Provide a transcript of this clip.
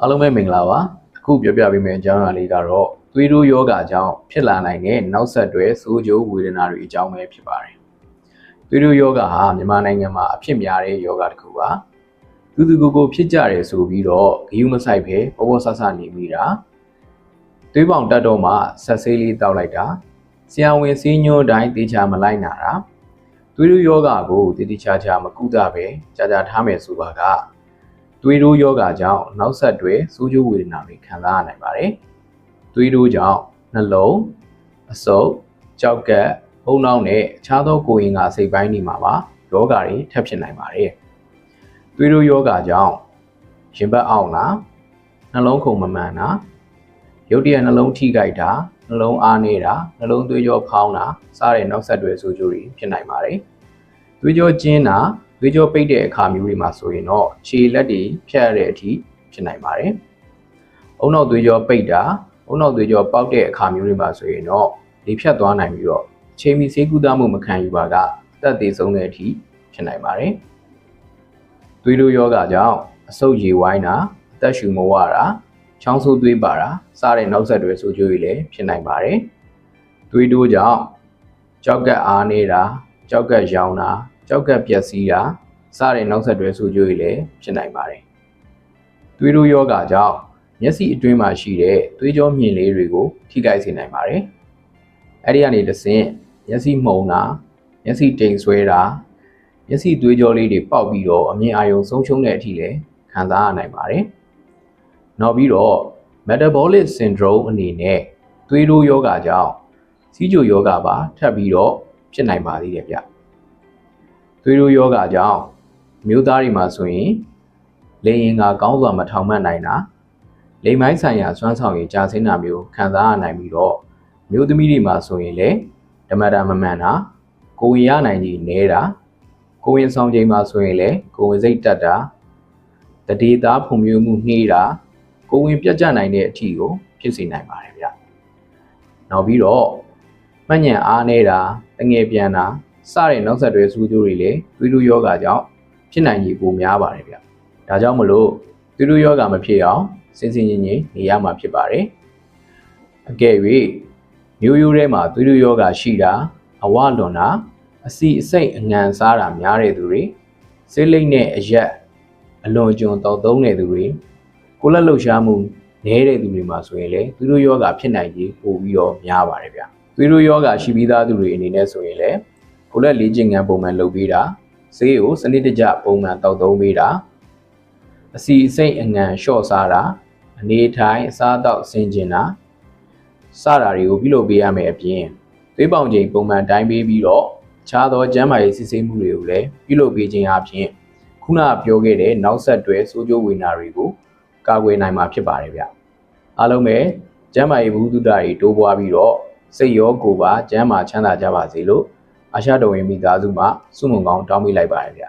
အားလုံးပဲမင်္ဂလာပါအခုပြောပြပေးမယ့်အကြောင်းအရာလေးကတော့သွေးတိုးယောဂကြောင့်ဖြစ်လာနိုင်တဲ့နောက်ဆက်တွဲဆိုးကျိုးဝေဒနာတွေအကြောင်းပဲဖြစ်ပါတယ်သွေးတိုးယောဂဟာမြန်မာနိုင်ငံမှာအဖြစ်များတဲ့ယောဂတစ်ခုပါသူသူကိုယ်ကိုယ်ဖြစ်ကြတယ်ဆိုပြီးတော့ဂယုမဆိုင်ပဲပေါ်ပေါ်ဆဆနေမိတာသွေးပေါင်တက်တော့မှဆက်ဆေးလေးတောက်လိုက်တာဆရာဝန်စည်းညွှန်းတိုင်းတေချာမလိုက်နာတာသွေးတိုးယောဂကိုတည်တည်ချာချာမကုသပဲကြာကြာထားမယ်ဆိုပါက သွေးတိုးယောဂကြောင့်နောက်ဆက်တွဲစိုးကျိုးဝေဒနာတွေခံစားရနိုင်ပါတယ်။သွေးတိုးကြောင့်နှလုံးအဆုပ်ကြောက်ကက်ဘုံနောက်နဲ့အခြားသောကိုယ်ရင်ကစိတ်ပိုင်းတွေမှာပါယောဂတွေထပ်ဖြစ်နိုင်ပါတယ်။သွေးတိုးယောဂကြောင့်ရင်ဘတ်အောင်တာနှလုံးခုန်မမှန်တာရုတ်တရက်နှလုံးထိခိုက်တာနှလုံးအားနေတာနှလုံးသွေးကြောဖောင်းတာစတဲ့နောက်ဆက်တွဲဆိုးကျိုးတွေဖြစ်နိုင်ပါတယ်။သွေးကြောကျဉ်းတာ သွေးကြောပိတ်တဲ့အခါမျိုးတွေမှာဆိုရင်တော့ခြေလက်တွေဖြတ်ရတဲ့အထိဖြစ်နိုင်ပါတယ်။အုံနောက်သွေးကြောပိတ်တာအုံနောက်သွေးကြောပေါက်တဲ့အခါမျိုးတွေမှာဆိုရင်တော့လေဖြတ်သွားနိုင်ပြီးတော့အချိန်မီဆေးကုသမှုမခံယူပါကအသက်သေဆုံးတဲ့အထိဖြစ်နိုင်ပါတယ်။သွေးတိုးယောဂကြောင့်အဆုတ်ရေဝိုင်းတာအသက်ရှူမဝတာချောင်းဆိုးသွေးပါတာစတဲ့နောက်ဆက်တွဲဆိုးကျိုးတွေလည်းဖြစ်နိုင်ပါတယ်။သွေးတိုးကြောင့်ကြောက်ကက်အားနေတာကြောက်ကက်ရောင်တာ ကြောက်ကက်ပျက်စီးတာစတဲ့နောက်ဆက်တွဲဆိုးကျိုးတွေလည်းဖြစ်နိုင်ပါတယ်။သွေးတိုးယောဂကြောင့်မျက်စိအတွင်းမှာရှိတဲ့သွေးကြောမြင်လေးတွေကိုထိခိုက်စေနိုင်ပါတယ်။အဲဒီကနေတစ်ဆင့်မျက်စိမှုန်တာမျက်စိတိမ်ဆွဲတာမျက်စိသွေးကြောလေးတွေပေါက်ပြီးတော့အမြင်အာရုံဆုံးရှုံးတဲ့အထိလည်းခံစားရနိုင်ပါတယ်။နောက်ပြီးတော့ metabolic syndrome အနေနဲ့သွေးတိုးယောဂကြောင့်စီးကျိုယောဂပါထပ်ပြီးတော့ဖြစ်နိုင်ပါသေးတယ်ဗျ။ သွေးတိုးယောဂကြောင့်မျိုးသားတွေမှာဆိုရင်လေရင်ကကောင်းစွာမထောင်မှတ်နိုင်တာလိမ်မိုင်းဆိုင်ရာစွမ်းဆောင်ရည်ကြာဆင်းတာမျိုးခံစားရနိုင်ပြီးတော့မျိုးသမီးတွေမှာဆိုရင်လည်းဓမ္မတာမမှန်တာကိုဝင်ရနိုင်ကြီးနေတာကိုဝင်ဆောင်ချိန်မှာဆိုရင်လည်းကိုဝင်စိတ်တက်တာတတိသားဖုံမျိုးမှုနှေးတာကိုဝင်ပြတ်ကျနိုင်တဲ့အထီကိုဖြစ်စေနိုင်ပါတယ်ဗျ။နောက်ပြီးတော့မှတ်ဉဏ်အားနေတာတငယ်ပြန်တာ စတဲ့နောက်ဆက်တွဲစူးကျိုးတွေလည်းသွေးတိုးယောဂကြောင့်ဖြစ်နိုင်ကြီးပိုများပါတယ်ဗျ။ဒါကြောင့်မလို့သွေးတိုးယောဂမဖြစ်အောင်စင်စင်ញင်ញင်နေရမှာဖြစ်ပါတယ်။အကယ်၍မျိုးရိုးထဲမှာသွေးတိုးယောဂရှိတာအဝလွန်တာအစီအစိတ်အငံစားတာများတဲ့သူတွေဆေးလိမ့်နဲ့အရက်အလွန်ကျွံတောက်သုံးတဲ့သူတွေကိုလက်လှုပ်ရှားမှုနည်းတဲ့သူတွေမှာဆိုရင်လေသွေးတိုးယောဂဖြစ်နိုင်ကြီးပိုပြီးတော့များပါတယ်ဗျသွေးတိုးယောဂရှိပြီးသားသူတွေအနေနဲ့ဆိုရင်လေ ကိုလက်လေးကျင်ငံပုံမှန်လုပ်ပေးတာဈေးကိုစနစ်တကျပုံမှန်တောက်သုံးပေးတာအစီအစိတ်အငံလျှော့စားတာအနေထိုင်အစားအသောက်ဆင်ကျင်တာစတာတွေကိုပြုလုပ်ပေးရမယ်အပြင်သွေးပေါင်ချိန်ပုံမှန်တိုင်းပေးပြီးတော့ခြားသောကျန်းမာရေးစစ်ဆေးမှုတွေကိုလည်းပြုလုပ်ပေးခြင်းအပြင်ခုနပြောခဲ့တဲ့နောက်ဆက်တွဲစိုးကျိုးဝေဒနာတွေကိုကာကွယ်နိုင်မှာဖြစ်ပါတယ်ဗျအားလုံးပဲကျန်းမာရေးဘုဒ္ဓတာတွေတိုးပွားပြီးတော့စိတ်ရောကိုယ်ပါကျန်းမာချမ်းသာကြပါစေလို့ အာရှတော်ဝင်မိသားစုမှစုမုံကောင်းတောင်းပေးလိုက်ပါတယ်ဗျ